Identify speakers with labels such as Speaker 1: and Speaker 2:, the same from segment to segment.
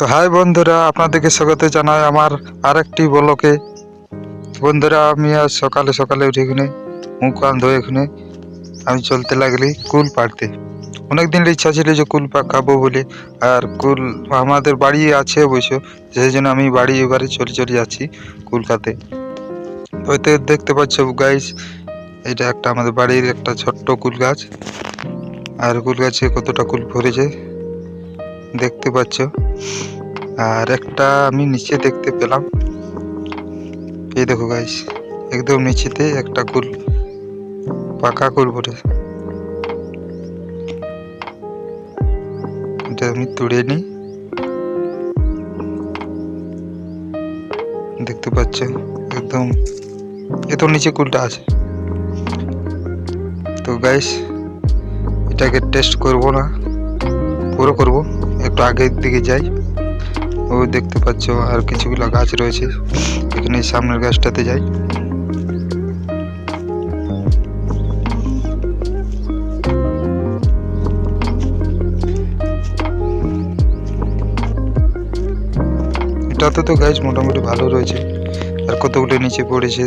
Speaker 1: তো হাই বন্ধুরা, আপনাদেরকে স্বাগত জানাই আমার আরেকটি ব্লকে বন্ধুরা, আমি আজ সকালে সকালে উঠে এখানে মুখ কান ধুয়ে এখানে আমি চলতে লাগলি কুল পাড়তে। অনেক দিনের ইচ্ছা ছিল যে কুল খাব বলে, আর কুল আমাদের বাড়ি আছে অবশ্য সেই জন্য আমি বাড়ি এবারে চলে চলে যাচ্ছি কুল খাতে। হয়তো দেখতে পাচ্ছ গাইস এটা একটা আমাদের বাড়ির একটা ছোট্ট কুল গাছ। আর কুল গাছে কতটা কুল ভরেছে দেখতে পাচ্ছ। আর একটা আমি নিচে দেখতে পেলাম। এই দেখো গাইস একদম নিচেতে একটা কুল পাকা কুল ভরে এটা আমি তুড়ে নিই। দেখতে পাচ্ছ, একদম এত নিচে কুলটা আছে। তো গাইস এটাকে টেস্ট করব না, পুরো করব। একটু আগের দিকে যাই। ও দেখতে পাচ্ছ আর কিছুগুলো গাছ রয়েছে। এখানে সামনের গাছটাতে যাই। এটাতে তো গাছ মোটামুটি ভালো রয়েছে। আর কতগুলো নিচে পড়েছে,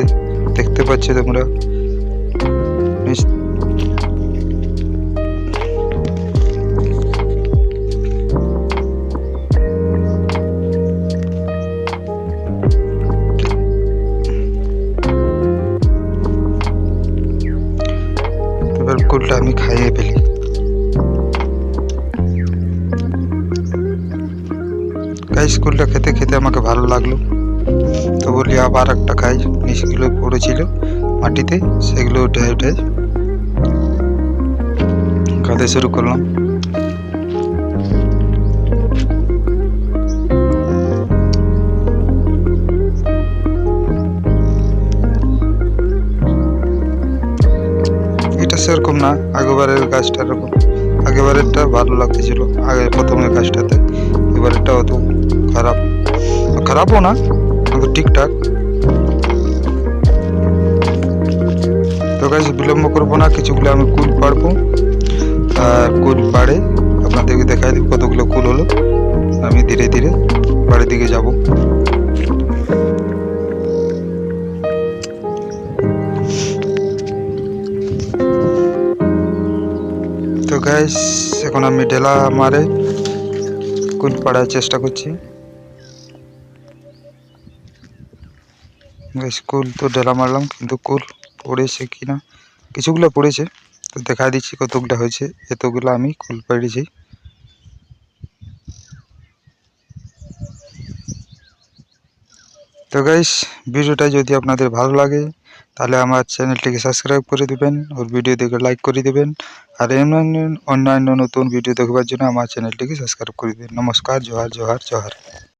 Speaker 1: দেখতে পাচ্ছ তোমরা? নিচ- আমি খাইয়ে ফেলি। গাইস স্কুলটা খেতে খেতে আমাকে ভালো লাগল। তো বলি আবার একটা খাই নিচগুলো পড়েছিল মাটিতে, সেগুলো উঠে উঠে খাতে শুরু করলাম। সেরকম না আগেবারের গাছটা এরকম। আগেবারেরটা ভালো লাগতেছিল, আগে প্রথমের গাছটাতে এবারেরটা অত খারাপ। খারাপও না, কিন্তু ঠিকঠাক। তো গাছ বিলম্ব করব না, কিছুগুলো আমি কুল পাড়বো। আর কুল পাড়ে আপনাদেরকে দেখাই দিব কতগুলো কুল হলো। আমি ধীরে ধীরে বাড়ির দিকে যাব। তো গাইস এখন আমি ডেলা মারে কুল পাড়ার চেষ্টা করছি। গাইস কুল তো ডেলা মারলাম, কিন্তু কুল পড়েছে কি না কিছুগুলো পড়েছে, তো দেখা দিচ্ছি কতগুলো হয়েছে, এতগুলো আমি কুল পেড়েছি তো গাইস ভিডিওটা যদি আপনাদের ভালো লাগে তাহলে আমার চ্যানেলটিকে সাবস্ক্রাইব করে দেবেন, ওর ভিডিও দেখে লাইক করে দেবেন, আর এমন অন্যান্য নতুন ভিডিও দেখবার জন্য আমার চ্যানেলটিকে সাবস্ক্রাইব করে দেবেন। নমস্কার, জোহার জোহার জোহার।